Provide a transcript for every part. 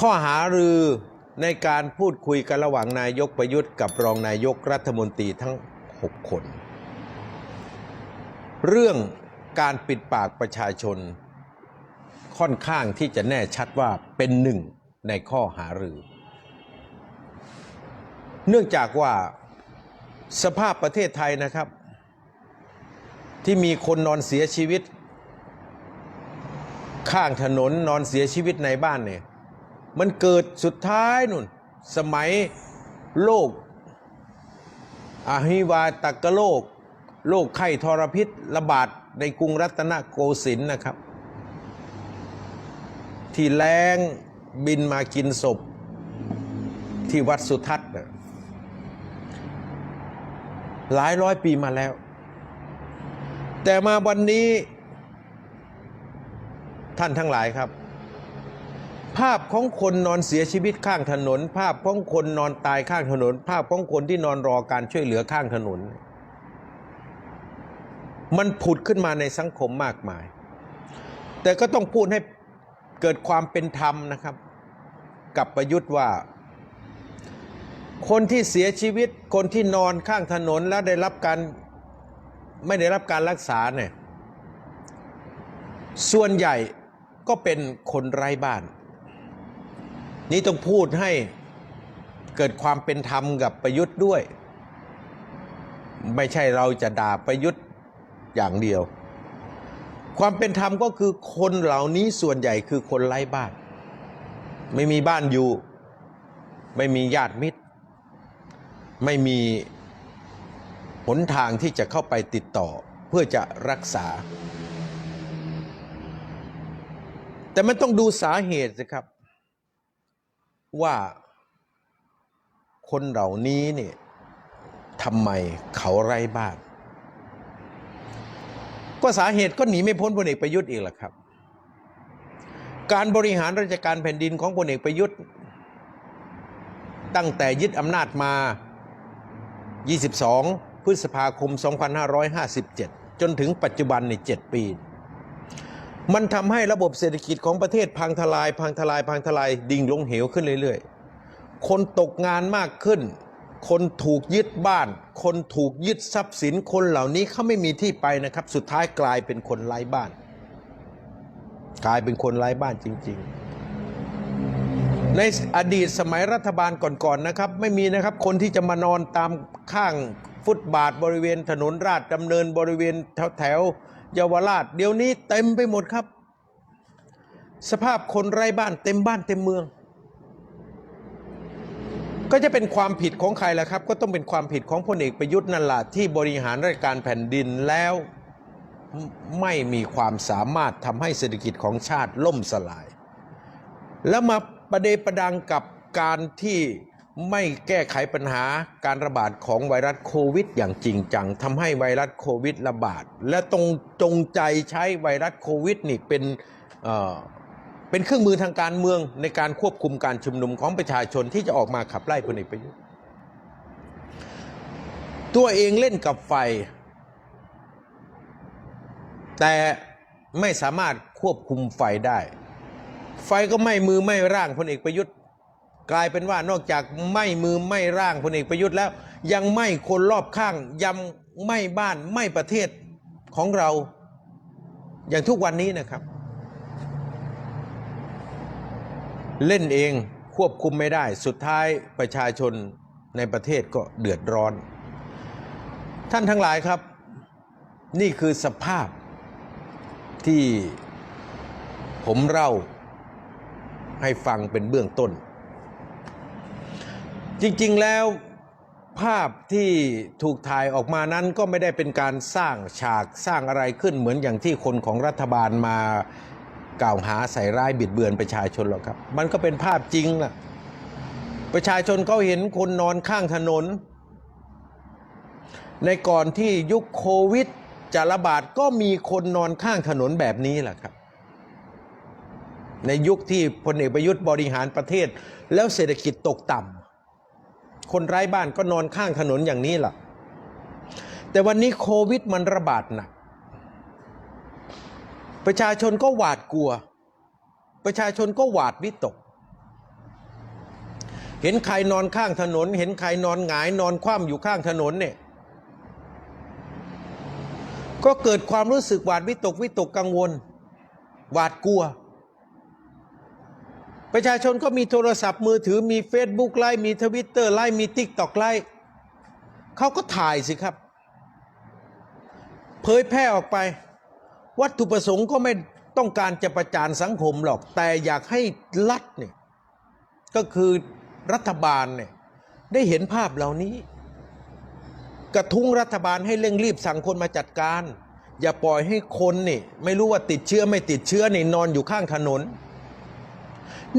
ข้อหารือในการพูดคุยกันระหว่างนายกประยุทธ์กับรองนายกรัฐมนตรีทั้ง 6 คน เรื่องการปิดปากประชาชน ค่อนข้างที่จะแน่ชัดว่าเป็นหนึ่งในข้อหารือ เนื่องจากว่าสภาพประเทศไทยนะครับ ที่มีคนนอนเสียชีวิต ข้างถนนนอนเสียชีวิตในบ้านเนี่ย มันเกิดสุดท้ายนุ่น สมัยโรคอาหิวาตกโรคโรคไข้ทรพิษระบาดในกรุงรัตนโกสินทร์นะครับ ที่แรงบินมากินศพ ที่วัดสุทัศน์นะหลายร้อยปีมาแล้ว แต่มาวันนี้ท่านทั้งหลายครับ ภาพของคนนอนเสียชีวิตข้างถนน ภาพของคนนอนตายข้างถนน ภาพของคนที่นอนรอการช่วยเหลือข้างถนน มันผุดขึ้นมาในสังคมมากมาย แต่ก็ต้องพูดให้เกิดความเป็นธรรมนะครับ กับประยุทธ์ว่า คนที่เสียชีวิตคนที่นอนข้างถนนแล้วได้รับการไม่ได้รับการรักษาเนี่ยส่วนใหญ่ก็เป็นคนไร้บ้าน นี่ต้องพูดให้เกิดความเป็นธรรมกับประยุทธ์ด้วย ไม่ใช่เราจะด่าประยุทธ์อย่างเดียว ความเป็นธรรมก็คือคนเหล่านี้ส่วนใหญ่คือคนไร้บ้าน ไม่มีบ้านอยู่ ไม่มีญาติมิตร ไม่มีหนทางที่จะเข้าไปติดต่อเพื่อจะรักษา แต่มันต้องดูสาเหตุสิครับ ว่าคนเหล่านี้เนี่ยทำไมเขาไร้บ้าน ก็สาเหตุก็หนีไม่พ้นพลเอกประยุทธ์อีกแหละครับ การบริหารราชการแผ่นดินของพลเอกประยุทธ์ ตั้งแต่ยึดอำนาจมา 22 พฤษภาคม 2557 จนถึงปัจจุบันใน 7 ปี มันทำให้ระบบเศรษฐกิจของประเทศพังทลาย พังทลาย พังทลายดิ่งลงเหวขึ้นเรื่อยๆ คนตกงานมากขึ้น คนถูกยึดบ้าน คนถูกยึดทรัพย์สินคนเหล่านี้เขาไม่มีที่ไปนะครับ สุดท้ายกลายเป็นคนไร้บ้าน กลายเป็นคนไร้บ้านจริง ๆในอดีตสมัยรัฐบาลก่อนๆนะครับ ไม่มีนะครับคนที่จะมานอนตามข้างฟุตบาทบริเวณถนนราชดำเนินบริเวณแถวแถว เยาวราช เดี๋ยวนี้เต็มไปหมดครับ สภาพคนไร้บ้านเต็มบ้านเต็มเมือง ก็จะเป็นความผิดของใครล่ะครับ ก็ต้องเป็นความผิดของพลเอกประยุทธ์นั่นแหละที่บริหารราชการแผ่นดินแล้วไม่มีความสามารถทำให้เศรษฐกิจของชาติล่มสลาย แล้วมาประเดประดังกับการที่ ไม่แก้ไขปัญหาการระบาดของไวรัสโควิด อย่างจริงจังทำให้ไวรัสโควิดระบาด และตรงจงใจใช้ไวรัสโควิดนี่เป็นเเป็นเครื่องมือทางการเมืองในการควบคุมการชุมนุมของประชาชนที่จะออกมาขับไล่พลเอกประยุทธ์ตัวเองเล่นกับไฟ แต่ไม่สามารถควบคุมไฟได้ ไฟก็ไหม้มือไหม้ร่างพลเอกประยุทธ์ กลายเป็นว่านอกจากไม้มือไม้ร่างพลเอกประยุทธ์แล้ว ยังไม้คนรอบข้างยังไม้บ้านไม้ประเทศของเรา อย่างทุกวันนี้นะครับ เล่นเองควบคุมไม่ได้ สุดท้ายประชาชนในประเทศก็เดือดร้อน ท่านทั้งหลายครับ นี่คือสภาพที่ผมเล่าให้ฟังเป็นเบื้องต้น จริงๆแล้วภาพที่ถูกถ่ายออกมานั้นก็ไม่ได้เป็นการสร้างฉากสร้างอะไรขึ้นเหมือนอย่างที่คนของรัฐบาลมากล่าวหาใส่ร้ายบิดเบือนประชาชนหรอกครับ มันก็เป็นภาพจริงล่ะ ประชาชนเขาเห็นคนนอนข้างถนน ในก่อนที่ยุคโควิดจะระบาดก็มีคนนอนข้างถนนแบบนี้แหละครับ ในยุคที่พลเอกประยุทธ์บริหารประเทศ แล้วเศรษฐกิจตกต่ำ คนไร้บ้านก็นอนข้างถนนอย่างนี้ล่ะ แต่วันนี้โควิดมันระบาดหนัก ประชาชนก็หวาดกลัว ประชาชนก็หวาดวิตก เห็นใครนอนข้างถนน เห็นใครนอนหงายนอนคว่ำอยู่ข้างถนนเนี่ยก็เกิดความรู้สึกหวาดวิตกวิตกกังวล หวาดกลัว ประชาชนก็มีโทรศัพท์มือถือมี Facebook ไลฟ์มีทวิตเตอร์ไลฟ์มีติ๊กตอกไลฟ์เขาก็ถ่ายสิครับ เผยแพร่ออกไป วัตถุประสงค์ก็ไม่ต้องการจะประจานสังคมหรอก แต่อยากให้รัฐเนี่ยก็คือรัฐบาลเนี่ยได้เห็นภาพเหล่านี้ กระทุ้งรัฐบาลให้เร่งรีบสั่งคนมาจัดการ อย่าปล่อยให้คนนี่ไม่รู้ว่าติดเชื้อไม่ติดเชื้อนี่นอนอยู่ข้างถนน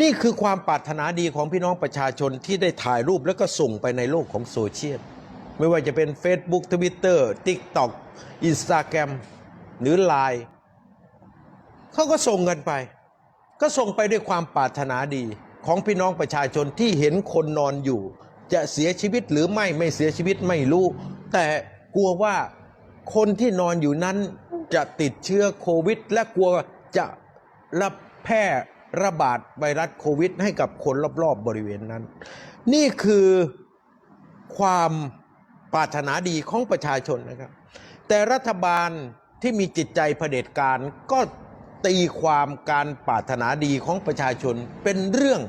นี่คือความปรารถนาดีของพี่น้องประชาชนที่ได้ถ่ายรูปแล้วก็ส่งไปในโลกของโซเชียลไม่ว่าจะเป็น Facebook Twitter TikTok Instagram หรือ Line เขาก็ส่งกันไป ก็ส่งไปด้วยความปรารถนาดีของพี่น้องประชาชนที่เห็นคนนอนอยู่ จะเสียชีวิตหรือไม่ไม่เสียชีวิตไม่รู้ แต่กลัวว่าคนที่นอนอยู่นั้นจะติดเชื้อโควิด และกลัวจะรับแพร่ ระบาดไวรัสโควิด ให้กับคนรอบๆบริเวณนั้น นี่คือความปรารถนาดีของประชาชนนะครับ แต่รัฐบาลที่มีจิตใจเผด็จการก็ตีความการปรารถนาดีของประชาชนเป็นเรื่อง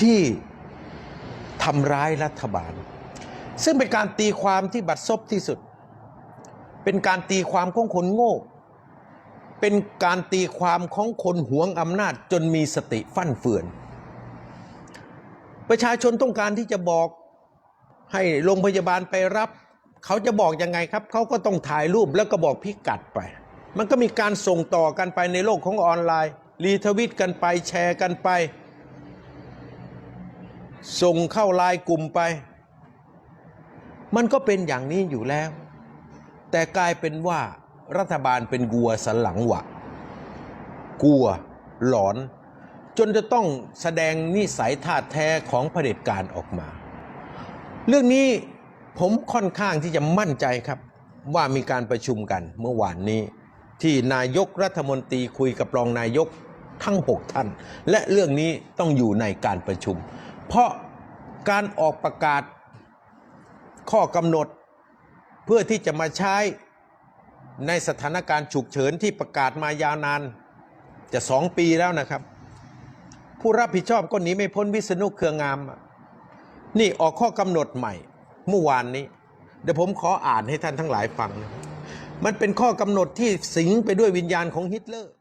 ที่ทำร้ายรัฐบาล ซึ่งเป็นการตีความที่บัดซบที่สุด เป็นการตีความของคนโง่ เป็นการตีความของคนหวงอำนาจจนมีสติฟั่นเฟือน ประชาชนต้องการที่จะบอกให้โรงพยาบาลไปรับ เขาจะบอกยังไงครับ เขาก็ต้องถ่ายรูปแล้วก็บอกพิกัดไป มันก็มีการส่งต่อกันไปในโลกของออนไลน์ รีทวิตกันไปแชร์กันไป ส่งเข้าไลน์กลุ่มไป มันก็เป็นอย่างนี้อยู่แล้ว แต่กลายเป็นว่า รัฐบาลเป็นกัวสันหลังหวะ กลัวหลอน จนจะต้องแสดงนิสัยท่าแท้ของเผด็จการออกมา เรื่องนี้ผมค่อนข้างที่จะมั่นใจครับว่ามีการประชุมกันเมื่อวานนี้ ที่นายกรัฐมนตรีคุยกับรองนายกทั้ง6ท่าน และเรื่องนี้ต้องอยู่ในการประชุม เพราะการออกประกาศข้อกำหนดเพื่อที่จะมาใช้ ในสถานการณ์ฉุกเฉินที่ประกาศมายาวนานจะสองปีแล้วนะครับ ผู้รับผิดชอบก็หนีไม่พ้นวิษณุเครืองาม นี่ออกข้อกำหนดใหม่เมื่อวานนี้ เดี๋ยวผมขออ่านให้ท่านทั้งหลายฟังนะมันเป็นข้อกำหนดที่สิงไปด้วยวิญญาณของฮิตเลอร์